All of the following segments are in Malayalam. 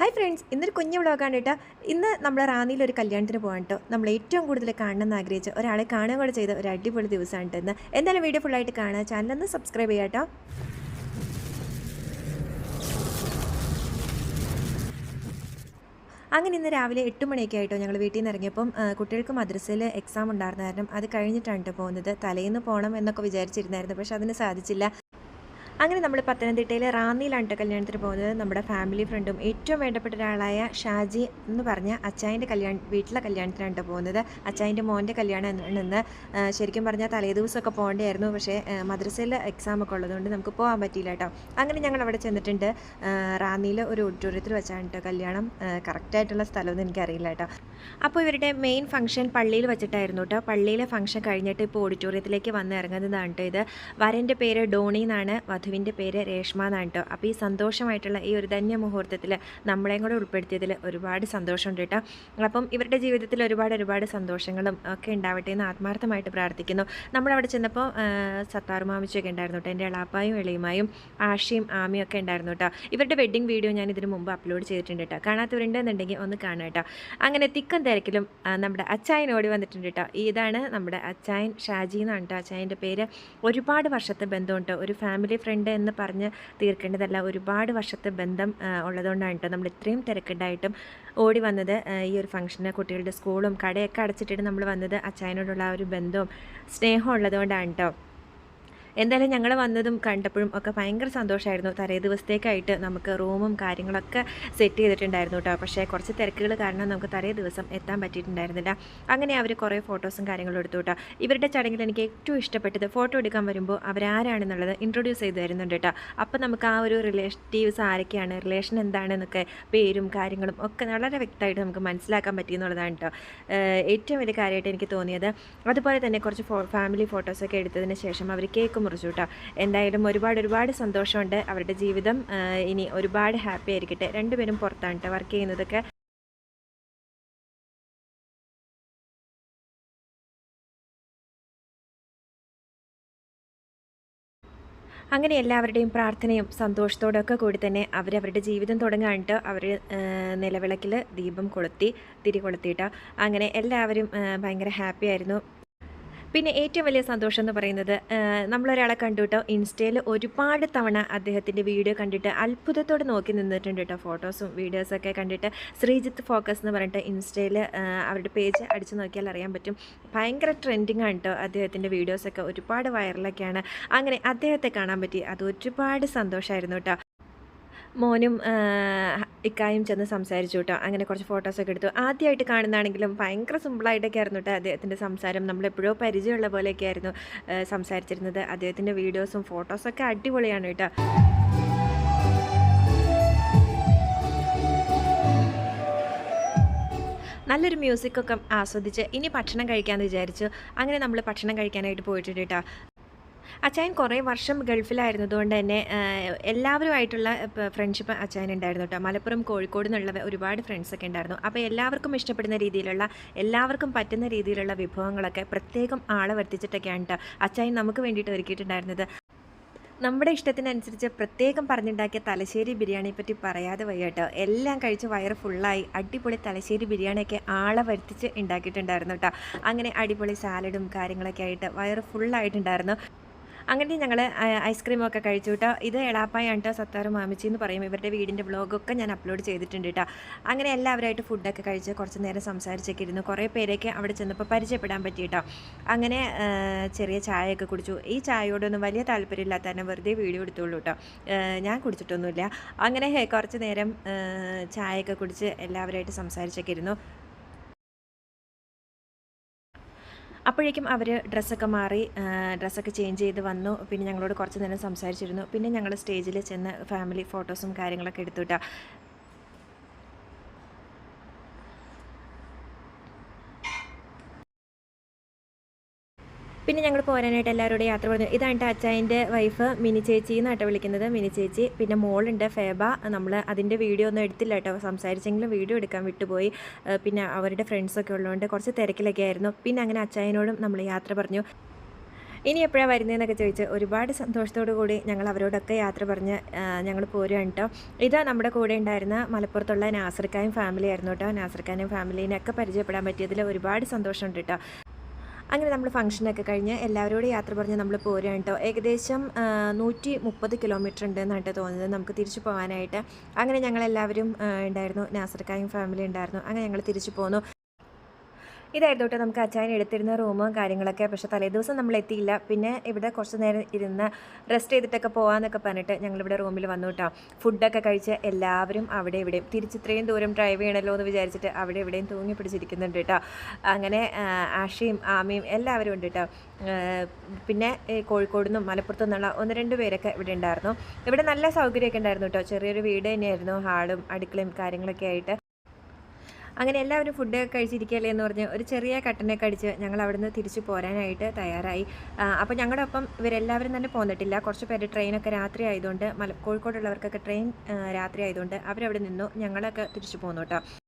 ഹായ് ഫ്രണ്ട്സ് ഇന്നൊരു കുഞ്ഞു വ്ളോഗാണ് കേട്ടോ. ഇന്ന് നമ്മൾ റാന്നിയിൽ ഒരു കല്യാണത്തിന് പോകാൻ കേട്ടോ. നമ്മൾ ഏറ്റവും കൂടുതൽ കാണണമെന്ന് ആഗ്രഹിച്ച ഒരാളെ കാണുക കൂടെ ചെയ്ത ഒരു അടിപൊളി ദിവസമാണ് ഇന്ന്. എന്തായാലും വീഡിയോ ഫുള്ളായിട്ട് കാണുക. ചാനലൊന്ന് സബ്സ്ക്രൈബ് ചെയ്യാം കേട്ടോ. അങ്ങനെ ഇന്ന് രാവിലെ എട്ട് മണിയൊക്കെ ആയിട്ടോ ഞങ്ങൾ വീട്ടിൽ നിന്ന് ഇറങ്ങിയപ്പം കുട്ടികൾക്ക് മദ്രസയിൽ എക്സാം ഉണ്ടായിരുന്ന കാരണം അത് കഴിഞ്ഞിട്ടാണ് പോകുന്നത്. തലേന്ന് പോകണം എന്നൊക്കെ വിചാരിച്ചിരുന്നായിരുന്നു പക്ഷെ അതിന് സാധിച്ചില്ല. അങ്ങനെ നമ്മൾ പത്തനംതിട്ടയിലെ റാന്നിയിലാണ് കേട്ടോ കല്യാണത്തിന് പോകുന്നത്. നമ്മുടെ ഫാമിലി ഫ്രണ്ടും ഏറ്റവും വേണ്ടപ്പെട്ട ഒരാളായ ഷാജി എന്ന് പറഞ്ഞ അച്ചായന്റെ കല്യാണ വീട്ടിലെ കല്യാണത്തിനാണ് കേട്ടോ പോകുന്നത്. അച്ചായന്റെ മോന്റെ കല്യാണം നിന്ന് ശരിക്കും പറഞ്ഞാൽ തലേദിവസമൊക്കെ പോകേണ്ടതായിരുന്നു പക്ഷേ മദ്രസയിൽ എക്സാമൊക്കെ ഉള്ളതുകൊണ്ട് നമുക്ക് പോകാൻ പറ്റിയില്ല കേട്ടോ. അങ്ങനെ ഞങ്ങൾ അവിടെ ചെന്നിട്ടുണ്ട്. റാന്നിയിൽ ഒരു ഓഡിറ്റോറിയത്തിൽ വെച്ചാണ് കേട്ടോ കല്യാണം. കറക്റ്റായിട്ടുള്ള സ്ഥലമൊന്നും എനിക്കറിയില്ല കേട്ടോ. അപ്പോൾ ഇവരുടെ മെയിൻ ഫംഗ്ഷൻ പള്ളിയിൽ വെച്ചിട്ടായിരുന്നു കേട്ടോ. പള്ളിയിലെ ഫംഗ്ഷൻ കഴിഞ്ഞിട്ട് ഇപ്പോൾ ഓഡിറ്റോറിയത്തിലേക്ക് വന്ന് ഇറങ്ങുന്നതാണ് കേട്ടോ ഇത്. വരന്റെ പേര് ഡോണി എന്നാണ്. വധുവിന്റെ പേര് രേഷ്മ എന്നാണ് കേട്ടോ. അപ്പോൾ ഈ സന്തോഷമായിട്ടുള്ള ഈ ഒരു ധന്യ മുഹൂർത്തത്തിൽ നമ്മളെയും കൂടെ ഉൾപ്പെടുത്തിയതിൽ ഒരുപാട് സന്തോഷമുണ്ട് കേട്ടോ. അപ്പം ഇവരുടെ ജീവിതത്തിൽ ഒരുപാട് ഒരുപാട് സന്തോഷങ്ങളും ഒക്കെ ഉണ്ടാവട്ടെ എന്ന് ആത്മാർത്ഥമായിട്ട് പ്രാർത്ഥിക്കുന്നു. നമ്മളവിടെ ചെന്നപ്പോൾ സത്താർ മാമിച്ചൊക്കെ ഉണ്ടായിരുന്നു കേട്ടോ. എന്റെ എളാപ്പായും എളിയുമായും ആഷിയും ആമിയും ഒക്കെ ഉണ്ടായിരുന്നു കേട്ടോ. ഇവരുടെ വെഡ്ഡിങ് വീഡിയോ ഞാൻ ഇതിനു മുമ്പ് അപ്ലോഡ് ചെയ്തിട്ടുണ്ട് കേട്ടോ. കാണാത്തവരുണ്ടെന്നുണ്ടെങ്കിൽ ഒന്ന് കാണാം കേട്ടോ. അങ്ങനെ തിക്കൻ തിരക്കിലും നമ്മുടെ അച്ചായൻ ഓടി വന്നിട്ടുണ്ട് കേട്ടോ. ഇതാണ് നമ്മുടെ അച്ചായൻ ഷാജി എന്നാണ് കേട്ടോ. അച്ചായന്റെ പേര്. ഒരുപാട് വർഷത്തെ ബന്ധമുണ്ട്. ഒരു ഫാമിലി ഫ്രണ്ട് എന്ന് പറഞ്ഞ് തീർക്കേണ്ടതല്ല. ഒരുപാട് വർഷത്തെ ബന്ധം ഉള്ളതുകൊണ്ടാണ് കേട്ടോ നമ്മൾ ഇത്രയും തിരക്കുണ്ടായിട്ടും ഓടി വന്നത്. ഈ ഒരു ഫംഗ്ഷന് കുട്ടികളുടെ സ്കൂളും കടയൊക്കെ അടച്ചിട്ടിട്ട് നമ്മൾ വന്നത് അച്ചായനോടുള്ള ആ ഒരു ബന്ധവും സ്നേഹവും ഉള്ളതുകൊണ്ടാണ് കേട്ടോ. എന്തായാലും ഞങ്ങൾ വന്നതും കണ്ടപ്പോഴും ഒക്കെ ഭയങ്കര സന്തോഷമായിരുന്നു തലേ ദിവസത്തേക്കായിട്ട് നമുക്ക് റൂമും കാര്യങ്ങളൊക്കെ സെറ്റ് ചെയ്തിട്ടുണ്ടായിരുന്നു കേട്ടോ പക്ഷേ കുറച്ച് തിരക്കുകൾ കാരണം നമുക്ക് തലേ ദിവസം എത്താൻ പറ്റിയിട്ടുണ്ടായിരുന്നില്ല. അങ്ങനെ അവർ കുറേ ഫോട്ടോസും കാര്യങ്ങളും എടുത്തു കേട്ടോ ഇവരുടെ ചടങ്ങിൽ എനിക്ക് ഏറ്റവും ഇഷ്ടപ്പെട്ടത് ഫോട്ടോ എടുക്കാൻ വരുമ്പോൾ അവരാരാണെന്നുള്ളത് ഇൻട്രൊഡ്യൂസ് ചെയ്ത് തരുന്നുണ്ട് കേട്ടോ അപ്പോൾ നമുക്ക് ആ ഒരു റിലേറ്റീവ്സ് ആരൊക്കെയാണ് റിലേഷൻ എന്താണെന്നൊക്കെ പേരും കാര്യങ്ങളും ഒക്കെ വളരെ വ്യക്തമായിട്ട് നമുക്ക് മനസ്സിലാക്കാൻ പറ്റിയെന്നുള്ളതാണ് കേട്ടോ ഏറ്റവും വലിയ കാര്യമായിട്ട് എനിക്ക് തോന്നിയത്. അതുപോലെ തന്നെ കുറച്ച് ഫാമിലി ഫോട്ടോസൊക്കെ എടുത്തതിന് ശേഷം അവർ കേക്ക് മുറിച്ചു കേട്ടോ. എന്തായാലും ഒരുപാട് ഒരുപാട് സന്തോഷമുണ്ട് അവരുടെ ജീവിതം. ഇനി ഒരുപാട് ഹാപ്പി ആയിരിക്കട്ടെ. രണ്ടുപേരും പുറത്താണ് കേട്ടോ വർക്ക് ചെയ്യുന്നതൊക്കെ. അങ്ങനെ എല്ലാവരുടെയും പ്രാർത്ഥനയും സന്തോഷത്തോടൊക്കെ കൂടി തന്നെ അവരവരുടെ ജീവിതം തുടങ്ങാനിട്ട് അവർ നിലവിളക്കിൽ ദീപം കൊളുത്തി തിരി കൊളുത്തിയിട്ട് അങ്ങനെ എല്ലാവരും ഭയങ്കര ഹാപ്പി ആയിരുന്നു. പിന്നെ ഏറ്റവും വലിയ സന്തോഷം എന്ന് പറയുന്നത് നമ്മളൊരാളെ കണ്ടു കേട്ടോ ഇൻസ്റ്റയിൽ ഒരുപാട് തവണ അദ്ദേഹത്തിന്റെ വീഡിയോ കണ്ടിട്ട് അത്ഭുതത്തോടെ നോക്കി നിന്നിട്ടുണ്ട് കേട്ടോ ഫോട്ടോസും വീഡിയോസൊക്കെ കണ്ടിട്ട് ശ്രീജിത്ത് ഫോക്കസ് എന്ന് പറഞ്ഞിട്ട് ഇൻസ്റ്റയിൽ അവരുടെ പേജ് അടിച്ചു നോക്കിയാൽ അറിയാൻ പറ്റും. ഭയങ്കര ട്രെൻഡിങ് ആണ് കേട്ടോ അദ്ദേഹത്തിന്റെ വീഡിയോസൊക്കെ ഒരുപാട് വൈറലൊക്കെയാണ്. അങ്ങനെ അദ്ദേഹത്തെ കാണാൻ പറ്റി. അത് ഒരുപാട് സന്തോഷമായിരുന്നു കേട്ടോ മോനും ഇക്കായും ചെന്ന് സംസാരിച്ചു കേട്ടോ. അങ്ങനെ കുറച്ച് ഫോട്ടോസൊക്കെ എടുത്തു. ആദ്യമായിട്ട് കാണുന്നതാണെങ്കിലും ഭയങ്കര സിമ്പിളായിട്ടൊക്കെ ആയിരുന്നു കേട്ടോ അദ്ദേഹത്തിന്റെ സംസാരം. നമ്മളെപ്പോഴോ പരിചയമുള്ള പോലെയൊക്കെ ആയിരുന്നു സംസാരിച്ചിരുന്നത്. അദ്ദേഹത്തിന്റെ വീഡിയോസും ഫോട്ടോസൊക്കെ അടിപൊളിയാണ് കേട്ടോ. നല്ലൊരു മ്യൂസിക്കൊക്കെ ആസ്വദിച്ച് ഇനി ഭക്ഷണം കഴിക്കാമെന്ന് വിചാരിച്ചു. അങ്ങനെ നമ്മൾ ഭക്ഷണം കഴിക്കാനായിട്ട് പോയിട്ടുണ്ട് കേട്ടോ. അച്ചായൻ കുറേ വർഷം ഗൾഫിലായിരുന്നതുകൊണ്ട് തന്നെ എല്ലാവരുമായിട്ടുള്ള ഫ്രണ്ട്ഷിപ്പ് അച്ചായൻ ഉണ്ടായിരുന്നു കേട്ടോ. മലപ്പുറം കോഴിക്കോട് നിന്നുള്ള ഒരുപാട് ഫ്രണ്ട്സൊക്കെ ഉണ്ടായിരുന്നു. അപ്പോൾ എല്ലാവർക്കും ഇഷ്ടപ്പെടുന്ന രീതിയിലുള്ള എല്ലാവർക്കും പറ്റുന്ന രീതിയിലുള്ള വിഭവങ്ങളൊക്കെ പ്രത്യേകം ആളെ വർത്തിച്ചിട്ടൊക്കെയാണ് കേട്ടോ അച്ചായൻ നമുക്ക് വേണ്ടിയിട്ട് ഒരുക്കിയിട്ടുണ്ടായിരുന്നത്. നമ്മുടെ ഇഷ്ടത്തിനനുസരിച്ച് പ്രത്യേകം പറഞ്ഞുണ്ടാക്കിയ തലശ്ശേരി ബിരിയാണിയെ പറ്റി പറയാതെ വയ്യ കേട്ടോ എല്ലാം കഴിച്ച് വയറ് ഫുള്ളായി അടിപൊളി തലശ്ശേരി ബിരിയാണിയൊക്കെ ആളെ വരുത്തിച്ച് ഉണ്ടാക്കിയിട്ടുണ്ടായിരുന്നു കേട്ടോ അങ്ങനെ അടിപൊളി സാലഡും കാര്യങ്ങളൊക്കെ ആയിട്ട് വയറ് ഫുള്ളായിട്ടുണ്ടായിരുന്നു അങ്ങനെ ഞങ്ങൾ ഐസ്ക്രീമൊക്കെ കഴിച്ചു കേട്ടോ ഇത് എളാപ്പായാണ് കേട്ടോ സത്താറും മാമിച്ചി എന്ന് പറയും. ഇവരുടെ വീടിന്റെ വ്ളോഗൊക്കെ ഞാൻ അപ്ലോഡ് ചെയ്തിട്ടുണ്ട് കേട്ടോ അങ്ങനെ എല്ലാവരുമായിട്ട് ഫുഡൊക്കെ കഴിച്ച് കുറച്ച് നേരം സംസാരിച്ചൊക്കെ ഇരുന്നു. കുറേ പേരൊക്കെ അവിടെ ചെന്നപ്പോൾ പരിചയപ്പെടാൻ പറ്റി കേട്ടോ അങ്ങനെ ചെറിയ ചായയൊക്കെ കുടിച്ചു. ഈ ചായയോടൊന്നും വലിയ താല്പര്യമില്ലാത്ത തന്നെ വെറുതെ വീഡിയോ എടുത്തുള്ളൂ കേട്ടോ ഞാൻ കുടിച്ചിട്ടൊന്നുമില്ല. അങ്ങനെ കുറച്ച് നേരം ചായയൊക്കെ കുടിച്ച് എല്ലാവരുമായിട്ട് സംസാരിച്ചൊക്കെ ഇരുന്നു. അപ്പോഴേക്കും അവർ ഡ്രസ്സൊക്കെ മാറി ഡ്രസ്സൊക്കെ ചേഞ്ച് ചെയ്ത് വന്നു. പിന്നെ ഞങ്ങളോട് കുറച്ച് നേരം സംസാരിച്ചിരുന്നു. പിന്നെ ഞങ്ങൾ സ്റ്റേജിൽ ചെന്ന് ഫാമിലി ഫോട്ടോസും കാര്യങ്ങളൊക്കെ എടുത്തു പിന്നെ ഞങ്ങൾ പോരാനായിട്ട് എല്ലാവരോടും യാത്ര പറഞ്ഞു. ഇതാണ് അച്ചായന്റെ വൈഫ് മിനി ചേച്ചി എന്നാട്ടോ വിളിക്കുന്നത്. മിനി ചേച്ചി. പിന്നെ മോളുണ്ട് ഫേബ. നമ്മൾ അതിന്റെ വീഡിയോ ഒന്നും എടുത്തില്ല കേട്ടോ സംസാരിച്ചെങ്കിലും വീഡിയോ എടുക്കാൻ വിട്ടുപോയി. പിന്നെ അവരുടെ ഫ്രണ്ട്സൊക്കെ ഉള്ളതുകൊണ്ട് കുറച്ച് തിരക്കിലൊക്കെ ആയിരുന്നു. പിന്നെ അങ്ങനെ അച്ചായനോടും നമ്മൾ യാത്ര പറഞ്ഞു. ഇനി എപ്പോഴാണ് വരുന്നതെന്നൊക്കെ ചോദിച്ച് ഒരുപാട് സന്തോഷത്തോടു കൂടി ഞങ്ങൾ അവരോടൊക്കെ യാത്ര പറഞ്ഞ് ഞങ്ങൾ പോരുകയാണ് കേട്ടോ ഇതാ നമ്മുടെ കൂടെ ഉണ്ടായിരുന്ന മലപ്പുറത്തുള്ള നാസർക്കായും ഫാമിലി ആയിരുന്നു കേട്ടോ നാസർക്കാനും ഫാമിലീനെയൊക്കെ പരിചയപ്പെടാൻ പറ്റിയതിൽ ഒരുപാട് സന്തോഷമുണ്ട് കേട്ടോ അങ്ങനെ നമ്മൾ ഫംഗ്ഷനൊക്കെ കഴിഞ്ഞ് എല്ലാവരോടും യാത്ര പറഞ്ഞ് നമ്മൾ പോരുകയാണ് കേട്ടോ. ഏകദേശം നൂറ്റി മുപ്പത് കിലോമീറ്റർ ഉണ്ട് എന്നാണ് തോന്നുന്നത്. നമുക്ക് തിരിച്ചു പോകാനായിട്ട്. അങ്ങനെ ഞങ്ങളെല്ലാവരും ഉണ്ടായിരുന്നു. നാസർക്കായും ഫാമിലി ഉണ്ടായിരുന്നു. അങ്ങനെ ഞങ്ങൾ തിരിച്ചു പോന്നു. ഇതായിരുന്നു കേട്ടോ നമുക്ക് അച്ചായൻ എടുത്തിരുന്ന റൂമും കാര്യങ്ങളൊക്കെ. പക്ഷെ തലേദിവസം നമ്മൾ എത്തിയില്ല പിന്നെ ഇവിടെ കുറച്ച് നേരം ഇരുന്ന് റെസ്റ്റ് ചെയ്തിട്ടൊക്കെ പോകാമെന്നൊക്കെ പറഞ്ഞിട്ട് ഞങ്ങളിവിടെ റൂമിൽ വന്നു കേട്ടോ. ഫുഡൊക്കെ കഴിച്ച് എല്ലാവരും അവിടെ ഇവിടെയും. തിരിച്ച് ഇത്രയും ദൂരം ഡ്രൈവ് ചെയ്യണമല്ലോ എന്ന് വിചാരിച്ചിട്ട് അവിടെ ഇവിടെയും തൂങ്ങി പിടിച്ചിരിക്കുന്നുണ്ട് കേട്ടോ. അങ്ങനെ ആഷയും ആമയും എല്ലാവരും ഉണ്ട് കേട്ടോ. പിന്നെ കോഴിക്കോട് നിന്നും മലപ്പുറത്തു നിന്നുള്ള ഒന്ന് രണ്ട് പേരൊക്കെ ഇവിടെ ഉണ്ടായിരുന്നു. ഇവിടെ നല്ല സൗകര്യമൊക്കെ ഉണ്ടായിരുന്നു കേട്ടോ. ചെറിയൊരു വീട് തന്നെയായിരുന്നു. ഹാളും അടുക്കളയും കാര്യങ്ങളൊക്കെ ആയിട്ട്. അങ്ങനെ എല്ലാവരും ഫുഡ് കഴിച്ചിരിക്കുകയല്ലേ എന്ന് പറഞ്ഞ് ഒരു ചെറിയ കട്ടനൊക്കെ അടിച്ച് ഞങ്ങൾ അവിടുന്ന് തിരിച്ചു പോരാനായിട്ട് തയ്യാറായി. അപ്പോൾ ഞങ്ങളുടെ ഒപ്പം ഇവരെല്ലാവരും തന്നെ പോന്നിട്ടില്ല. കുറച്ച് പേര് ട്രെയിനൊക്കെ രാത്രി ആയതുകൊണ്ട് മല കോഴിക്കോടുള്ളവർക്കൊക്കെ ട്രെയിൻ രാത്രി ആയതുകൊണ്ട് അവരവിടെ നിന്നു ഞങ്ങളൊക്കെ തിരിച്ചു പോന്നു കേട്ടോ.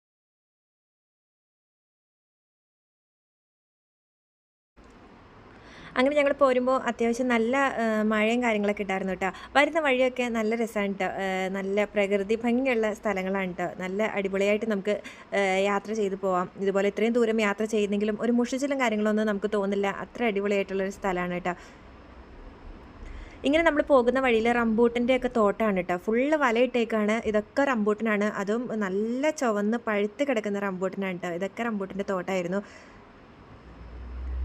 അങ്ങനെ ഞങ്ങൾ പോരുമ്പോൾ അത്യാവശ്യം നല്ല മഴയും കാര്യങ്ങളൊക്കെ ഉണ്ടായിരുന്നു കേട്ടോ വരുന്ന വഴിയൊക്കെ നല്ല രസമാണ് കേട്ടോ നല്ല പ്രകൃതി ഭംഗിയുള്ള സ്ഥലങ്ങളാണ് കേട്ടോ നല്ല അടിപൊളിയായിട്ട് നമുക്ക് യാത്ര ചെയ്ത് പോവാം. ഇതുപോലെ ഇത്രയും ദൂരം യാത്ര ചെയ്യുന്നെങ്കിലും ഒരു മുഷിച്ചിലും കാര്യങ്ങളൊന്നും നമുക്ക് തോന്നില്ല. അത്ര അടിപൊളിയായിട്ടുള്ളൊരു സ്ഥലമാണ് കേട്ടോ ഇങ്ങനെ നമ്മൾ പോകുന്ന വഴിയിൽ റംബൂട്ടിന്റെ ഒക്കെ തോട്ടമാണ് കേട്ടോ ഫുള്ള് വലയിട്ടേക്കാണ് ഇതൊക്കെ റംബൂട്ടിനാണ്. അതും നല്ല ചുവന്ന് പഴുത്ത് കിടക്കുന്ന റംബൂട്ടിനാണ് കേട്ടോ ഇതൊക്കെ റംബൂട്ടിന്റെ തോട്ടമായിരുന്നു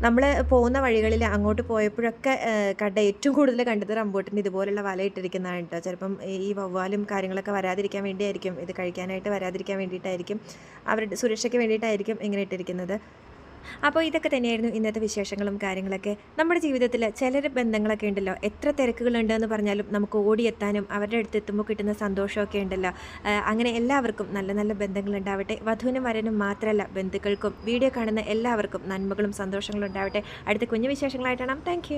നമ്മൾ പോകുന്ന വഴികളിൽ അങ്ങോട്ട് പോയപ്പോഴൊക്കെ കണ്ട ഏറ്റവും കൂടുതൽ കണ്ടത് റംബൂട്ടിന് ഇതുപോലുള്ള വല ഇട്ടിരിക്കുന്നതാണ് കേട്ടോ ചിലപ്പം ഈ വവ്വാലും കാര്യങ്ങളൊക്കെ വരാതിരിക്കാൻ വേണ്ടിയായിരിക്കും. ഇത് കഴിക്കാനായിട്ട് വരാതിരിക്കാൻ വേണ്ടിയിട്ടായിരിക്കും. അവരുടെ സുരക്ഷയ്ക്ക് വേണ്ടിയിട്ടായിരിക്കും ഇങ്ങനെ ഇട്ടിരിക്കുന്നത്. അപ്പോൾ ഇതൊക്കെ തന്നെയായിരുന്നു ഇന്നത്തെ വിശേഷങ്ങളും കാര്യങ്ങളൊക്കെ. നമ്മുടെ ജീവിതത്തിൽ ചില ബന്ധങ്ങളൊക്കെ ഉണ്ടല്ലോ. എത്ര തിരക്കുകളുണ്ടെന്ന് പറഞ്ഞാലും നമുക്ക് ഓടിയെത്താനും അവരുടെ അടുത്ത് എത്തുമ്പോൾ കിട്ടുന്ന സന്തോഷമൊക്കെ ഉണ്ടല്ലോ. അങ്ങനെ എല്ലാവർക്കും നല്ല നല്ല ബന്ധങ്ങൾ ഉണ്ടാവട്ടെ. വധുവിനും വരനും മാത്രമല്ല ബന്ധുക്കൾക്കും. വീഡിയോ കാണുന്ന എല്ലാവർക്കും നന്മകളും സന്തോഷങ്ങളും ഉണ്ടാവട്ടെ. അടുത്ത കുഞ്ഞു വിശേഷങ്ങളായിട്ടാണ്. താങ്ക്